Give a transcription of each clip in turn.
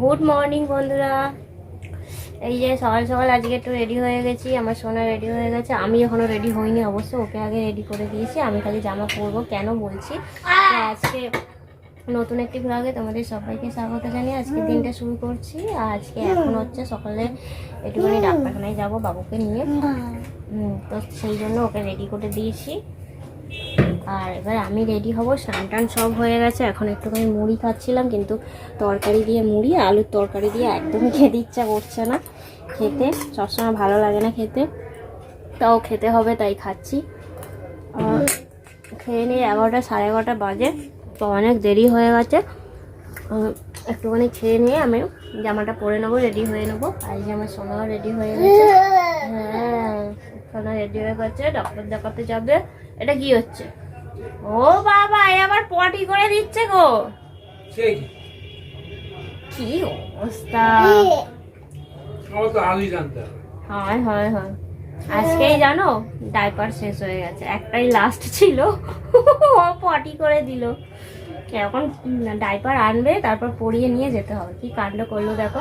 Good morning বন্ধুরা। এই যে সকাল সকাল আজকে একটু রেডি হয়ে গেছি আমার সোনা রেডি হয়ে গেছে। আমি এখনও রেডি হইনি অবশ্য ওকে আগে রেডি করে দিয়েছি। আমি খালি জামা পরবো কেন বলছি? আজকে নতুন একটি ব্লগে তোমাদের সবাইকে স্বাগত জানিয়ে আজকে দিনটা শুরু করছি। আর আজকে এখন হচ্ছে সকালে একটুখানি ডাক্তারখানায় যাব বাবুকে নিয়ে। তো সেই জন্য ওকে রেডি করে দিয়েছি। আর এবার আমি রেডি হব স্নান টান সব হয়ে গেছে। এখন একটুখানি মুড়ি খাচ্ছিলাম, কিন্তু তরকারি দিয়ে মুড়ি, আলুর তরকারি দিয়ে একদমই খেতে ইচ্ছা করছে না খেতে। সবসময় ভালো লাগে না খেতে। তাও খেতে হবে, তাই খাচ্ছি। খেয়ে নিয়ে এগারোটা, সাড়ে এগারোটা বাজে। তো অনেক দেরি হয়ে গেছে। একটুখানি খেয়ে নিয়ে আমি জামাটা পরে নেব রেডি হয়ে নেব। আর আমার সোনাও রেডি হয়ে গেছে। হ্যাঁ সোনা রেডি হয়ে গেছে ডক্টর দেখাতে যাবে। এটা কি হচ্ছে? ও বাবা এ আবার পটি করে দিচ্ছে গো। কি? অবস্থা? হয় হয় হয়। আজকেই জানো ডাইপার শেষ হয়ে গেছে। একটাই লাস্ট ছিল। ও পটি করে দিল। এখন ডাইপার আনবে, তারপর পরিয়ে নিয়ে যেতে হবে। কি কাণ্ড করল দেখো?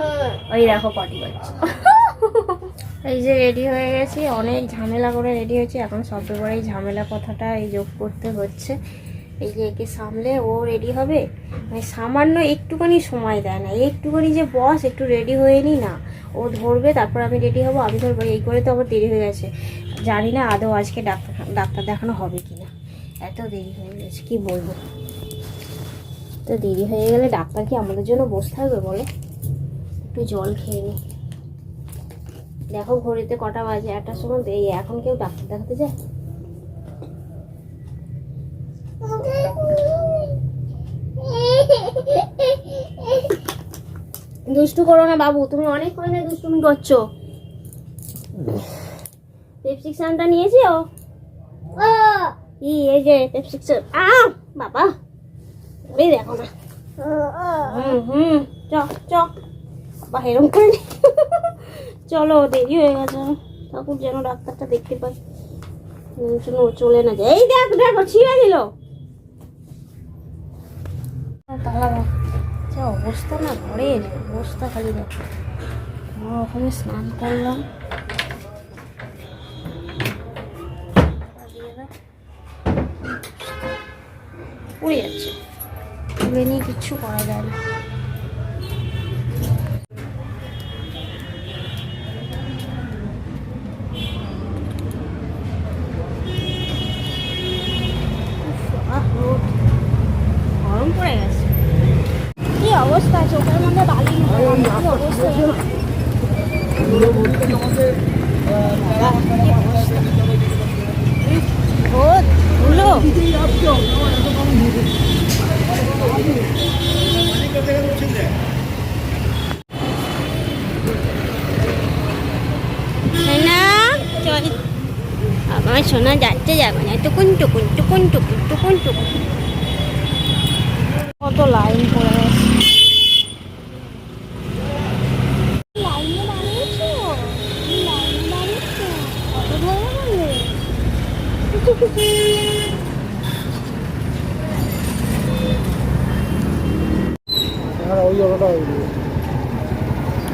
ওই দেখো পটি করছে। এই যে রেডি হয়ে গেছি, অনেক ঝামেলা করে রেডি হয়েছি। এখন সব এই ঝামেলা কথাটা এই যোগ করতে হচ্ছে। এই যে একে সামলে ও রেডি হবে। মানে সামান্য একটুখানি সময় দেয় না। একটুখানি যে বস, একটু রেডি হয়ে নি না, ও ধরবে, তারপর আমি রেডি হব, আমি ধরবো। এই করে তো আবার দেরি হয়ে গেছে। জানি না আদৌ আজকে ডাক্তার ডাক্তার দেখানো হবে কি না এত দেরি হয়ে গেছে, কি বলব? তো দেরি হয়ে গেলে ডাক্তার কি আমাদের জন্য বসে থাকবে বলো? একটু জল খেয়ে নি। দেখো ঘড়িতে কটা বাজে একটার সময় এই এখন কেউ ডাক্তার দেখাতে যায়? দুষ্টু করো না বাবু তুমি অনেক করে দুষ্টুমি করছ। প্রেসক্রিপশনটা নিয়েছো? কি এই যে প্রেসক্রিপশন আ বাবা। এই চ চ বা এরকম করে চলো দেরি হয়ে গেছে ঠাকুর যেন ডাক্তারটা দেখতে পাই শোনো চলে না যায় দেখ দেখো ছিঁড়ে তাহলে যা অবস্থা না ঘরের অবস্থা খালি ওখানে স্নান করলাম উড়ে যাচ্ছে তুলে নিয়ে কিচ্ছু করা যায় না গরম পড়ে গেছে। কি অবস্থা চোখের মধ্যে বালি অবস্থা? রোদ ধুলো সোনা চল আমার সোনা যাচ্ছে যাবে না টুকুন টুকুন টুকুন টুকুন টুকুন টুকুন কত লাইন পড়ে ওই অটোটা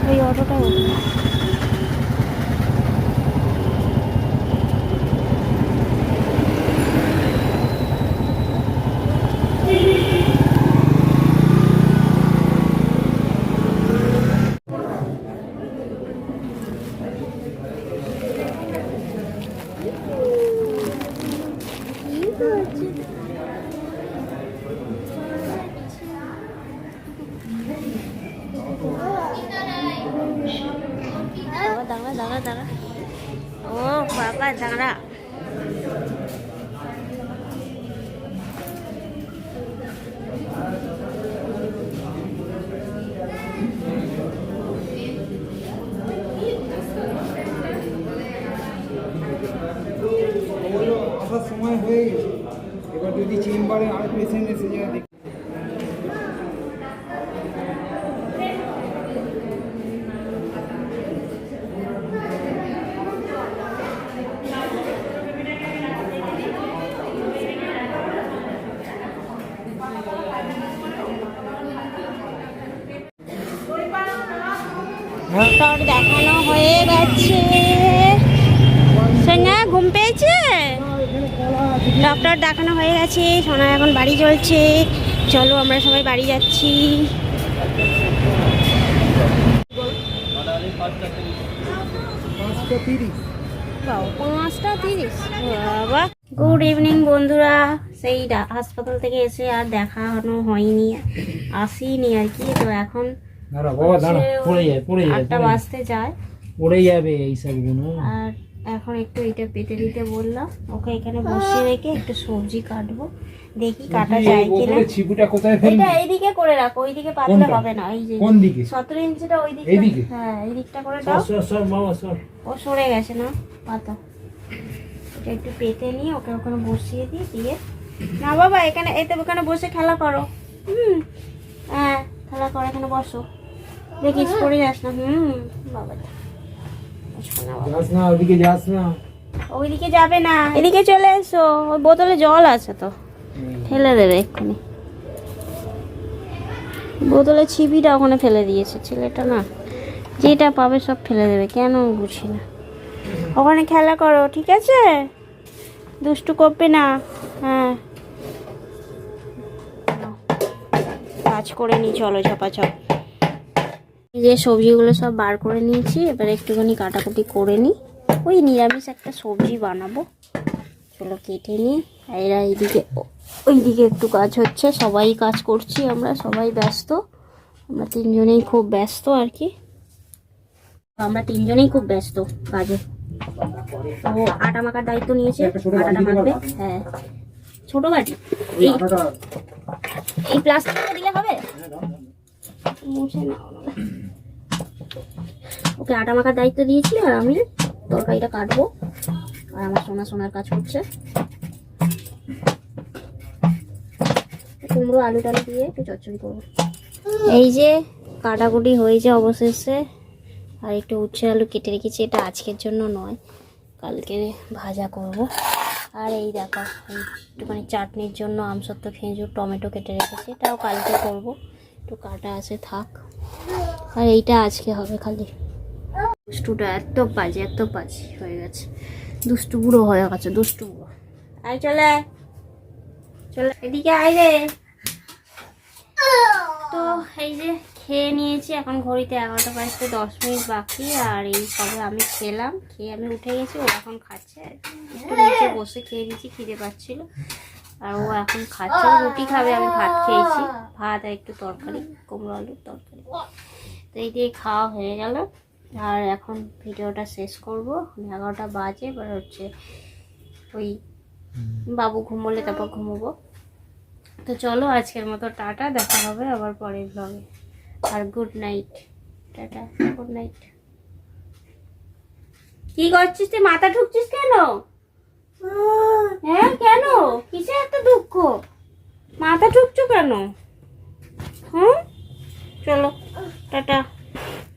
ওই অটোটা ও বাবা দাঁড়া সময় হয়ে গেছে এবার যদি চেম্বারে আর পেশেন্ট এসে যায় দেখ হ্যাঁ ডক্টর দেখানো হয়ে গেছে সোনা ঘুম পেয়েছে? ডক্টর দেখানো হয়ে গেছে সোনা এখন বাড়ি চলছে। চলো আমরা সবাই বাড়ি যাচ্ছি। পাঁচটা তিরিশ। বাবা। গুড ইভিনিং বন্ধুরা। সেই হাসপাতাল থেকে এসে আর দেখানো হয়নি আসিনি আর কি। তো এখন আটটা বাজতে যায়। পড়ে যাবে এই সবগুলো আর এখন একটু এটা পেতে দিতে বললাম। ওকে এখানে বসিয়ে রেখে একটু সবজি কাটবো। দেখি কাটা যায় কিনা। ছিপুটা কোথায় ফেলবি? এটা এইদিকে করে রাখো ওইদিকে পাতলে হবে না এই যে কোন দিকে? সতেরো ইঞ্চিটা ওই দিকে এইদিকে? হ্যাঁ এই দিকটা করে দাও। সর সর বাবা সর। ও সরে গেছে না পাতা। এটা একটু পেতে নিয়ে ওকে ওখানে বসিয়ে দিই দিয়ে। না বাবা এখানে এই তো ওখানে বসে খেলা করো। হুম হ্যাঁ খেলা করো এখানে বসো। দেখিস পড়ে যাস না। হুম বাবা। যাস না ওদিকে যাস না। ওইদিকে যাবে না এদিকে চলে এসো। ওই বোতলে জল আছে তো। ফেলে দেবে এক্ষুনি। বোতলে ছিপিটা ওখানে ফেলে দিয়েছে ছেলেটা না। যেটা পাবে সব ফেলে দেবে কেন বুঝি না। ওখানে খেলা করো ঠিক আছে? দুষ্টু করবে না। হ্যাঁ। কাজ করে নি চলো ঝপাঝপ। যে সবজিগুলো সব বার করে নিয়েছি এবার একটুখানি কাটাকুটি করে নিই। ওই নিরামিষ একটা সবজি বানাবো। চলো কেটে নিই। এরা এইদিকে ওইদিকে একটু কাজ হচ্ছে। সবাই কাজ করছি আমরা সবাই ব্যস্ত। আমরা তিনজনেই খুব ব্যস্ত আর কি। আমরা তিনজনেই খুব ব্যস্ত কাজে। ও আটা মাখার দায়িত্ব নিয়েছে। আটাটা মাখবে। হ্যাঁ। ছোট বাটি? এই প্লাস্টিকটা দিলে হবে? মুছে নাও না। ওকে আটা মাখার দায়িত্ব দিয়েছি আর আমি তরকারিটা কাটবো। আর আমার সোনা সোনার কাজ করছে। কুমড়ো, আলু টালু দিয়ে একটু চচ্চড়ি করব। এই যে কাটাকুটি হয়েছে অবশেষে। আর একটু উচ্ছে আলু কেটে রেখেছি, এটা আজকের জন্য নয়, কালকে ভাজা করব। আর এই দেখো, একটুখানি চাটনির জন্য আমসত্ব খেঁজুর, টমেটো কেটে রেখেছি, এটাও কালকে করব। একটু কাটা আছে, থাক। আর এইটা আজকে হবে খালি। দুষ্টুটা এত বাজে এত বাজে হয়ে গেছে। দুষ্টু বুড়ো হয়ে গেছে দুষ্টু বুড়ো। আয় চলে চলে এদিকে আয় রে। তো এই যে খেয়ে নিয়েছি এখন ঘড়িতে এগারোটা বাজতে দশ মিনিট বাকি আর এই সবে আমি খেলাম খেয়ে আমি উঠে গেছি ও এখন খাচ্ছে। একটু নিচে বসে খেয়ে নিয়েছি খিদে পাচ্ছিল। আর ও এখন খাচ্ছে রুটি খাবে আমি ভাত খেয়েছি। ভাত আর একটু তরকারি কুমড়ো আলুর তরকারি। তো এই দিয়ে খাওয়া হয়ে গেল। আর এখন ভিডিওটা শেষ করব। এগারোটা বাজে, এবার হচ্ছে ওই বাবু ঘুমোলে তারপর ঘুমোবো। তো চলো, আজকের মতো টাটা, দেখা হবে আবার পরের ব্লগে আর good night tata good night কি করছিস তুই, মাথা ঠুকছিস কেন? হ্যাঁ কেন? কিসে এত দুঃখ? মাথা ঠুকছো কেন? হুম? চলো, টাটা।